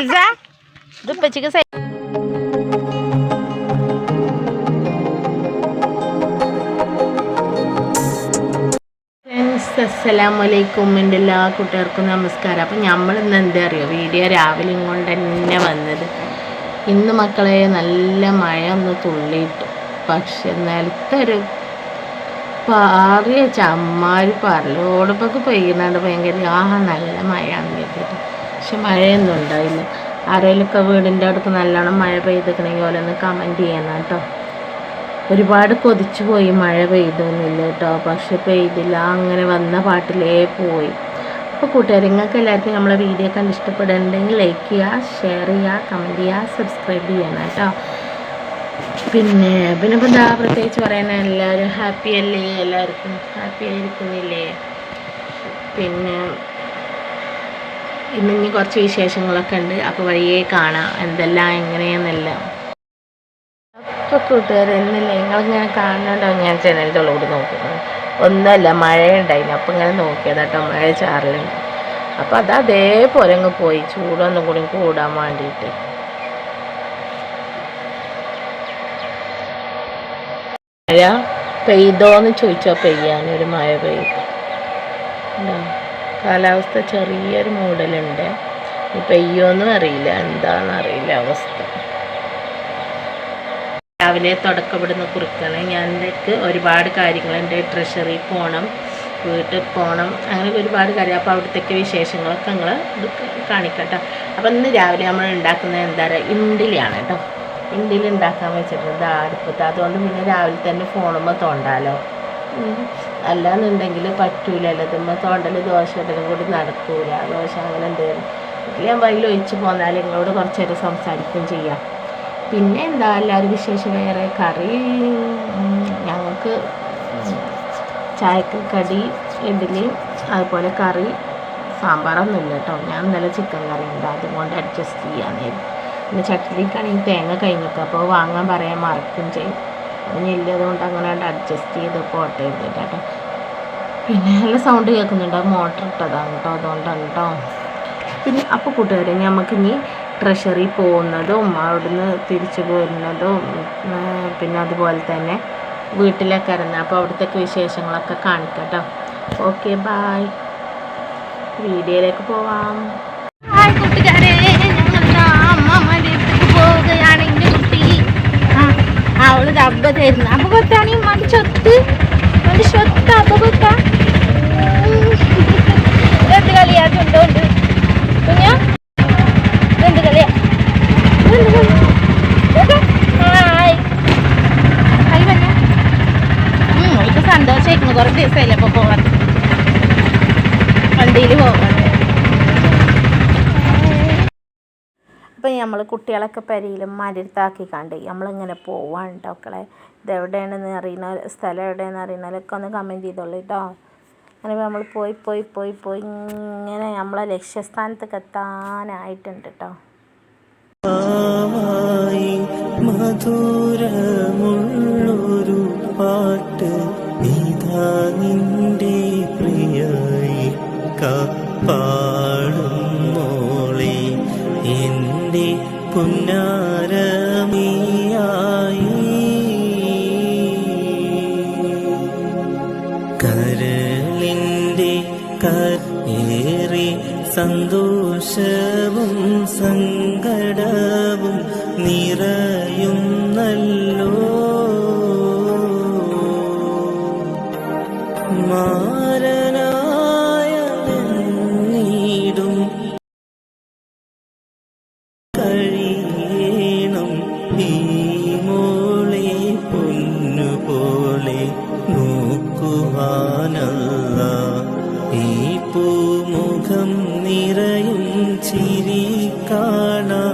ഇത് ഉപ്പച്ചിക്ക് സൈ ഫ്രണ്ട്സ് അസ്സലാമലൈക്കും. എന്റെ എല്ലാ കൂട്ടുകാർക്കും നമസ്കാരം. അപ്പം നമ്മൾ ഇന്ന് എന്താ അറിയോ? വീഡിയോ രാവിലെ കൊണ്ട് തന്നെ വന്നത്. ഇന്ന് മക്കളെ നല്ല മഴ ഒന്ന് തുള്ളിയിട്ടു. പക്ഷെ നിലത്തൊരു പാറിയ ചമ്മാരി പറലോടൊക്കെ പെയ്യുന്നുണ്ട് ഭയങ്കര. ആ നല്ല മഴയാണെന്ന് കേട്ടിട്ട് പക്ഷെ മഴയൊന്നും ഉണ്ടായില്ല. ആരെങ്കിലുമൊക്കെ വീടിന്റെ അടുത്ത് നല്ലോണം മഴ പെയ്തിക്കണമെങ്കിൽ ഓരോന്ന് കമന്റ് ചെയ്യണം കേട്ടോ. ഒരുപാട് കൊതിച്ചു പോയി മഴ പെയ്തൊന്നുമില്ല കേട്ടോ. പക്ഷെ പെയ്തില്ല. അങ്ങനെ വന്ന പാട്ടിലേ പോയി. അപ്പോൾ കൂട്ടുകാർ നിങ്ങൾക്ക് എല്ലാവർക്കും നമ്മളെ വീഡിയോ കണ്ട് ഇഷ്ടപ്പെടുന്നുണ്ടെങ്കിൽ ലൈക്ക് ചെയ്യുക ഷെയർ ചെയ്യുക കമന്റ് ചെയ്യുക സബ്സ്ക്രൈബ് ചെയ്യണം കേട്ടോ. പിന്നെ പിന്നെ ഇപ്പം എന്താ പ്രത്യേകിച്ച് പറയുന്നത് എല്ലാവരും ഹാപ്പി അല്ലേ? എല്ലാവർക്കും ഹാപ്പി ആയിരിക്കുന്നില്ലേ? പിന്നെ ഇന്ന് ഇനി കുറച്ച് വിശേഷങ്ങളൊക്കെ ഉണ്ട്. അപ്പോൾ വഴിയേ കാണാം. എന്തെല്ലാം എങ്ങനെയെന്നെല്ലാം. അപ്പോൾ കൂട്ടുകാരെ എന്നില്ലേ നിങ്ങളിങ്ങനെ കാണുന്നുണ്ടോ ഞാൻ ജനലിന്റെ ഉള്ളോട് നോക്കുന്നത് ഒന്നല്ല മഴ ഉണ്ടായിന് അപ്പം ഇങ്ങനെ നോക്കിയതാ കേട്ടോ മഴ ചാറിലുണ്ട്. അപ്പം അത് അതേപോലെ അങ്ങ് പോയി. ചൂടൊന്നും കൂടി കൂടാൻ വേണ്ടിയിട്ട്. മഴ പെയ്തോന്ന് ചോദിച്ചാൽ പെയ്യാനൊരു മഴ പെയ്തു? കാലാവസ്ഥ ചെറിയൊരു മൂടലുണ്ട്. പെയ്യോന്നും അറിയില്ല. എന്താണെന്നറിയില്ല അവസ്ഥ. രാവിലെ തുടക്കപ്പെടുന്ന കുറുക്കാണ്. ഞാൻ എനിക്ക് ഒരുപാട് കാര്യങ്ങളുണ്ട് ട്രഷറി പോകണം വീട്ടിൽ പോകണം അങ്ങനെ ഒരുപാട് കാര്യം അപ്പോൾ അവിടുത്തെ വിശേഷങ്ങളൊക്കെ നിങ്ങൾ കാണിക്കാം കാണിക്കട്ടോ. അപ്പം ഇന്ന് രാവിലെ നമ്മൾ ഉണ്ടാക്കുന്നത് എന്താ പറയുക? ഇണ്ടിലിയാണ് കേട്ടോ. ഇണ്ടിലി ഉണ്ടാക്കാൻ വെച്ചിട്ടുണ്ട് അടുപ്പത്ത്. അതുകൊണ്ട് പിന്നെ രാവിലെ തന്നെ ഫോണുമ്പോൾ തോണ്ടാലോ. അല്ലാന്നുണ്ടെങ്കിൽ പറ്റൂലല്ലോ ഇതുമ്പോൾ തോണ്ടൽ ദോശ ഇടലും കൂടി നടക്കൂല. ദോശ അങ്ങനെ എന്തെങ്കിലും. ഞാൻ വയ്യിൽ ഒഴിച്ച് പോന്നാൽ നിങ്ങളോട് കുറച്ച് നേരം സംസാരിക്കുകയും ചെയ്യാം. പിന്നെ എന്താ എല്ലാവരും വിശേഷം വേറെ? കറി ഞങ്ങൾക്ക് ചായക്ക് കടി ഇഡ്ഡലി അതുപോലെ കറി സാമ്പാറൊന്നുമില്ല കേട്ടോ. ഞാൻ ഇന്നലെ ചിക്കൻ കറി ഉണ്ട് അതുകൊണ്ട് അഡ്ജസ്റ്റ് ചെയ്യാനായിരുന്നു. പിന്നെ ചട്ടിലേക്കാണെങ്കിൽ തേങ്ങ കഴിഞ്ഞിട്ട് അപ്പോൾ വാങ്ങാൻ പറയാൻ മറക്കും ചെയ്യും. ഇനി ഇല്ലതുകൊണ്ട് അങ്ങനെ അഡ്ജസ്റ്റ് ചെയ്ത് പോട്ടെ കേട്ടോ. പിന്നെ നല്ല സൗണ്ട് കേൾക്കുന്നുണ്ട്. മോട്ടർ ഇട്ടതാണ് കേട്ടോ. അതുകൊണ്ടാണ് കേട്ടോ. പിന്നെ അപ്പോൾ കൂട്ടുകാരെ നമുക്ക് ഇനി ട്രഷറി പോകുന്നതും അവിടുന്ന് തിരിച്ചു പോരുന്നതും പിന്നെ അതുപോലെ തന്നെ വീട്ടിലൊക്കെ ഇറങ്ങുക അപ്പോൾ അവിടുത്തെ വിശേഷങ്ങളൊക്കെ കാണിക്കട്ടോ ഓക്കെ ബായ് വീഡിയോയിലേക്ക് പോവാം. ഹായ് കൂട്ടുകാരെ ഞങ്ങൾ അമ്മമ്മയുടെ അടുത്തേക്ക് പോവുകയാണ് എന്റെ കുട്ടി ആ അവൾ അബദ്ധമായിരുന്നു അബദ്ധമാണ് ഈ മടി ചൊത്ത് മടി സ്വത്ത് അബദ്ധ എന്ത് കുഞ്ഞാ എന്ത് കളിയാ എന്ത് കളി? ഇതൊക്കെ? ഹായ് ഹായ് പറഞ്ഞ അവൾക്ക് സന്തോഷമായിരുന്നു കുറേ ദിവസമല്ലേ അപ്പോൾ പോകാൻ വണ്ടിയിൽ പോകാൻ അപ്പം നമ്മൾ കുട്ടികളൊക്കെ പെരയിലും മരുത്താക്കി കണ്ട് നമ്മളിങ്ങനെ പോവാണ് കേട്ടോ മക്കളെ. ഇതെവിടെയാണെന്ന് അറിയുന്ന സ്ഥലം എവിടെയാണെന്ന് അറിയുന്നവരൊക്കെ ഒന്ന് കമന്റ് ചെയ്തോളൂ കേട്ടോ അങ്ങനെ നമ്മൾ പോയി പോയി പോയി പോയി ഇങ്ങനെ നമ്മളെ ലക്ഷ്യസ്ഥാനത്തേക്ക് എത്താനായിട്ടുണ്ട് കേട്ടോ മധുരമുള്ളൊരു പാട്ട് നിന്റെ പ്രിയായി പാടും പുന്നാരമിയായി. കരളിന്റെ കരേറി സന്തോഷവും നോക്കുവാനല്ല ഈ പൂമുഖം നിറയും ചിരി കാണാതെനിക്കാവില്ല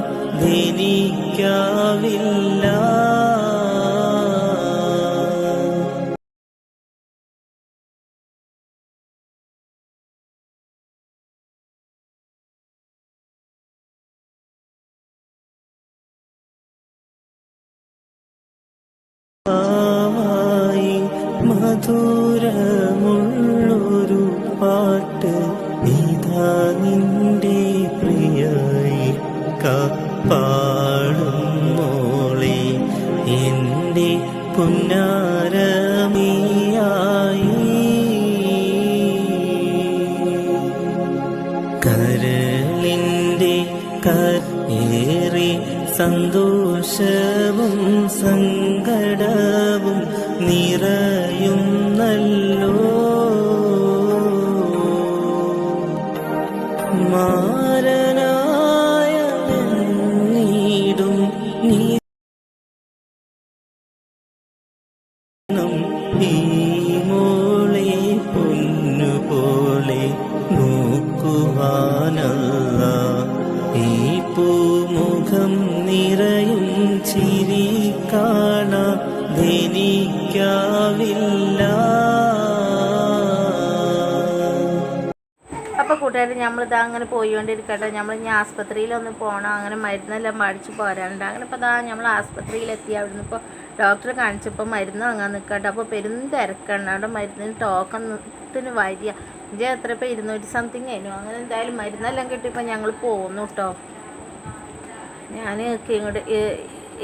എന്റെ പുന്നാരമിയായി. കരളിന്റെ കരേറി സന്തോഷവും സങ്കടവും നിറയും നല്ലോ മാരനായ പൂമുഖം നിറയും ചിരി കാണാതെനിക്കാവില്ല അപ്പോൾ കൂട്ടുകാർ നമ്മളിതാ അങ്ങനെ പോയിക്കൊണ്ടിരിക്കട്ടെ. നമ്മൾ ഇനി ആസ്പത്രിയിലൊന്ന് പോകണം അങ്ങനെ മരുന്നെല്ലാം മേടിച്ച് പോരാനുണ്ട്. അങ്ങനെ ഇപ്പോൾ ഇതാ നമ്മൾ ആസ്പത്രിയിലെത്തി. അവിടുന്ന് ഇപ്പോൾ ഡോക്ടറെ കാണിച്ചപ്പോൾ മരുന്ന് വാങ്ങാൻ നിൽക്കട്ടെ അപ്പോൾ പെരും തിരക്കാണ്. അവിടെ മരുന്നിന് ടോക്കൺ വരിക. ഇഞ്ചെ എത്ര ഇപ്പോൾ ഇരുന്നൂറ്റി സംതിങ് ആയിരുന്നു അങ്ങനെ എന്തായാലും മരുന്നെല്ലാം കിട്ടിയപ്പോൾ ഞങ്ങൾ പോന്നു കേട്ടോ ഞാൻ ഇങ്ങോട്ട്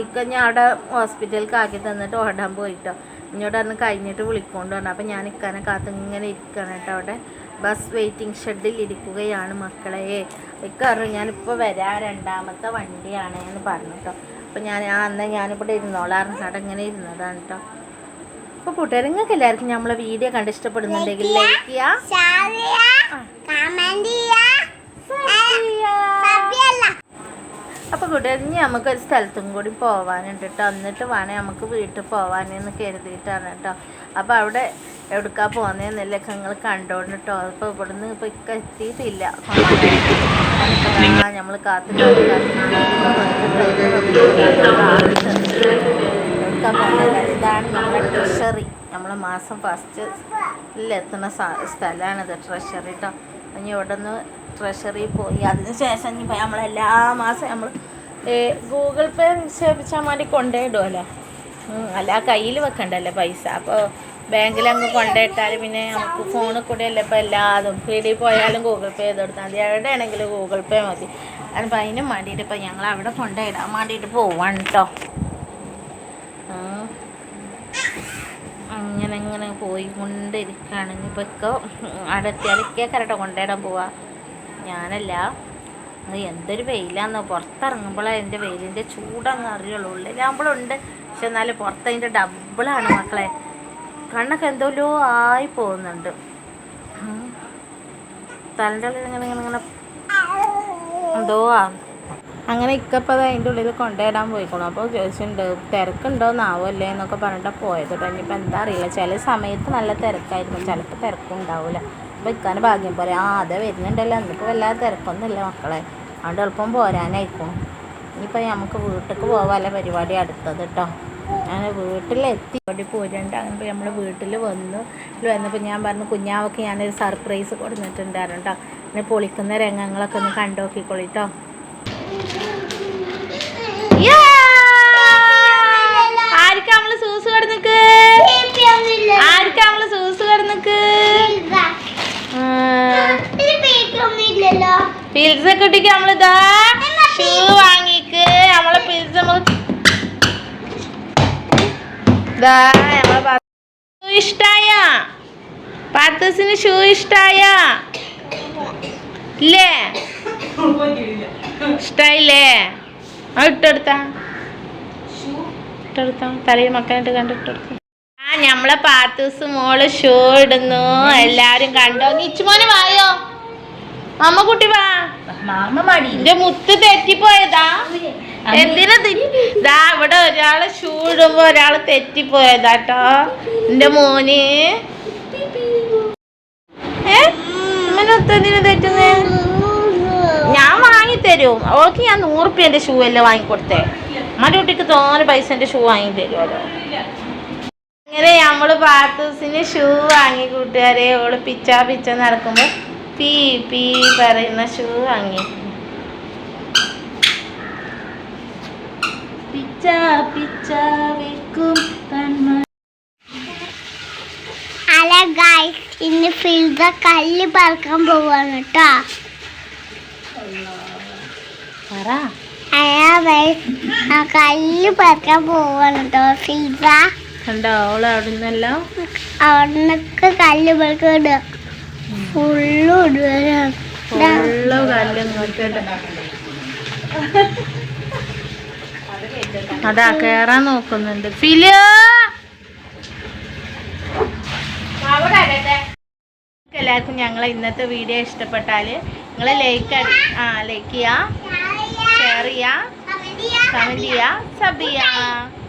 ഇക്ക ഞാൻ അവിടെ ഹോസ്പിറ്റലിലേക്ക് ആക്കി തന്നിട്ട് ഓടാൻ പോയിട്ടോ. ഇങ്ങോട്ട് അന്ന് കഴിഞ്ഞിട്ട് വിളിക്കൊണ്ട് വന്നു. അപ്പം ഞാൻ ഇക്കാനെ കാത്ത് ഇങ്ങനെ ഇരിക്കണം കേട്ടോ അവിടെ. ബസ് വെയിറ്റിംഗ് ഷെഡിൽ ഇരിക്കുകയാണ് മക്കളെ. ഇക്ക പറഞ്ഞു ഞാനിപ്പോൾ വരാം രണ്ടാമത്തെ വണ്ടിയാണ് എന്ന് പറഞ്ഞു കേട്ടോ. അപ്പം ഞാൻ ആ അന്ന് ഞാനിവിടെ ഇരുന്നോളാറുണ്ട് അവിടെ ഇങ്ങനെ ഇരുന്നതാണ് കേട്ടോ. അപ്പോൾ കൂട്ടുകാർ നിങ്ങൾക്ക് എല്ലാവർക്കും നമ്മളെ വീഡിയോ കണ്ട് ഇഷ്ടപ്പെടുന്നുണ്ടെങ്കിൽ ലൈക്ക് ചെയ്യുക അപ്പോൾ കൂട്ടുകാർ ഇനി നമുക്ക് ഒരു സ്ഥലത്തും കൂടി പോകാനുണ്ട് കേട്ടോ എന്നിട്ട് വേണേൽ നമുക്ക് വീട്ടിൽ പോകാനെന്ന് കരുതിയിട്ടാണ് കേട്ടോ അപ്പോൾ അവിടെ എവിടുക്കാ പോകുന്നതെന്നല്ലേ നിങ്ങൾ കണ്ടോണ്ട് കേട്ടോ അപ്പോൾ ഇവിടുന്ന് ഇപ്പോൾ ഇക്ക എത്തിയിട്ടില്ല. നമ്മൾ കാത്തു ഇതാണ് നമ്മുടെ ട്രഷറി. നമ്മൾ മാസം ഫസ്റ്റ് എത്തുന്ന സ്ഥലമാണിത് ട്രഷറി കേട്ടോ ഇനി ഇവിടെ നിന്ന് ട്രഷറി പോയി. അതിന് ശേഷം ഇനി നമ്മൾ എല്ലാ മാസം നമ്മൾ ഗൂഗിൾ പേ നിക്ഷേപിച്ചാൽ മതി കൊണ്ടുപോയിടുമല്ലോ അല്ല കയ്യിൽ വെക്കണ്ടല്ലേ പൈസ. അപ്പോൾ ബാങ്കിൽ അങ്ങ് കൊണ്ടുപോയിട്ടാൽ പിന്നെ നമുക്ക് ഫോണിൽ കൂടെ അല്ലേ ഇപ്പോൾ എല്ലാതും. പീടിയിൽ പോയാലും ഗൂഗിൾ പേ ചെയ്ത് കൊടുത്താൽ മതി. എവിടെയാണെങ്കിലും ഗൂഗിൾ പേ മതി. അപ്പം അതിനും വേണ്ടിയിട്ട് ഇപ്പം ഞങ്ങൾ അവിടെ കൊണ്ടുപോയിടാൻ വേണ്ടിയിട്ട് പോവാണ് കേട്ടോ അങ്ങനെ അങ്ങനെ പോയി കൊണ്ടിരിക്കുകയാണ് ഇനിയിപ്പോൾ ഒക്കെ അവിടെ എത്തിയാലൊക്കെ കരട്ടോ കൊണ്ടുപോയിടാൻ പോവാ. ഞാനല്ല. എന്തൊരു വെയിലാന്ന്. പുറത്തിറങ്ങുമ്പോഴേ എന്റെ വെയിലിന്റെ ചൂടങ്ങ് അറിയുള്ളൂ. ഉള്ളിലാകുമ്പോഴുണ്ട് പക്ഷെ എന്നാലും പുറത്ത് അതിന്റെ ഡബിളാണ് മക്കളെ. കണ്ണൊക്കെ എന്തോലോ ആയി പോകുന്നുണ്ട്. തലന്റെ ഇങ്ങനെ ഇങ്ങനെ എന്തോ ആ. അങ്ങനെ ഇക്കപ്പത് അതിന്റെ ഉള്ളിൽ കൊണ്ടുവരാൻ പോയിക്കോളും അപ്പോൾ ചോദിച്ചിട്ടുണ്ട് തിരക്കുണ്ടോന്നാവല്ലേ? എന്നൊക്കെ പറഞ്ഞിട്ടാണ് പോയത്. കേട്ടോ ഇനിയിപ്പോൾ എന്താ അറിയില്ല. ചില സമയത്ത് നല്ല തിരക്കായിരുന്നു ചിലപ്പോൾ തിരക്കും ഉണ്ടാവില്ല അപ്പോൾ ഇക്കാന്റെ ഭാഗ്യം പോലെ. ആ അതെ വരുന്നുണ്ടല്ലോ. എന്നിപ്പോൾ വല്ലാതെ തിരക്കൊന്നുമില്ല മക്കളെ. അതുകൊണ്ട് എളുപ്പം പോരാനായിക്കും. ഇനിയിപ്പോൾ നമുക്ക് വീട്ടിലേക്ക് പോകാനുള്ള പരിപാടി അടുത്തത് കേട്ടോ ഞാൻ വീട്ടിലെത്തി ഇവിടെ പോരുന്നുണ്ട് അങ്ങനെ നമ്മൾ വീട്ടിൽ വന്നു. വന്നപ്പോൾ ഞാൻ പറഞ്ഞു കുഞ്ഞാവൊക്കെ ഞാനൊരു സർപ്രൈസ് കൊടുത്തിട്ടുണ്ടായിരുന്നു കേട്ടോ പിന്നെ പൊളിക്കുന്ന രംഗങ്ങളൊക്കെ ഒന്ന് കണ്ടു നോക്കിക്കോളിട്ടോ ആർക്കാ നമ്മൾ സൂസ് കിടന്നിക്ക് ആർക്കാ നമ്മൾ സൂസ് കിടന്നിക്ക് പിൽസ് ഒക്കെ ഇട്ടിക്ക് നമ്മളിതാ ഷൂ വാങ്ങിക്ക്. നമ്മളെ പിൽസ് നമ്മൾ ഇതാ നമ്മളെ ഷൂ ഇഷ്ടായ? പാത്തസിന് ഷൂ ഇഷ്ടായ? ഇല്ലേ? ഇഷ്ടായില്ലേ? ആ ഇട്ടെടുത്താ. ഇട്ടെടുത്താ. തലയിൽ മക്കളിട്ട് കണ്ടിട്ടെടുത്ത ആ ഞമ്മളെ പാത്തൂസ് മോൾ ഷൂ ഇടുന്നു. എല്ലാരും കണ്ടോ? നിച്ചുമോനെ വായോ കുട്ടി വാ. മാമ മടി. എന്റെ മുത്ത് തെറ്റിപ്പോയതാ. എന്തിനാ തെറ്റി ഇവിടെ ഒരാൾ ഷൂ ഇടുമ്പോ ഒരാൾ തെറ്റിപ്പോയതാട്ടോ എന്റെ മോന്. ഏ? അമ്മനൊത്തെന്തിനു തെറ്റുന്നേ? ഞാൻ വാങ്ങി തരും അവൾക്ക് ഞാൻ നൂറുപ്യന്റെ ഷൂ അല്ലേ വാങ്ങിക്കൊടുത്തേ. അമ്മയുടെ കുട്ടിക്ക് തോന്നെ പൈസന്റെ ഷൂ വാങ്ങി തരുമല്ലോ അങ്ങനെ നമ്മൾ പാത്തൂസിന് ഷൂ വാങ്ങി കൂട്ടുകാരെ ഓൾ പിച്ച പിച്ച നടക്കുമ്പോ പീ പീ പറയുന്ന ഷൂ വാങ്ങി. പിച്ച പിച്ച വെക്കും ഹലോ ഗൈസ് ഇന്ന് ഫിൽദ കല്ല് പറക്കാൻ പോവാണ് കേട്ടോ. പറ. അയാ കല്ല് പറക്കാൻ പോവാണ് കേട്ടോ ഫിൽദ കണ്ടോ അവൾ അവിടെ നിന്നെല്ലാം അവിടന്നൊക്കെ കല്ല് പറക്കാൻ ഇടുക അതാ കേറാൻ നോക്കുന്നുണ്ട്. എല്ലാവർക്കും ഞങ്ങളെ ഇന്നത്തെ വീഡിയോ ഇഷ്ടപ്പെട്ടാൽ നിങ്ങൾ ലൈക്ക് ആ ലൈക്ക് ചെയ്യുക ഷെയർ ചെയ്യുക കമന്റ് ചെയ്യുക സബ് ചെയ്യുക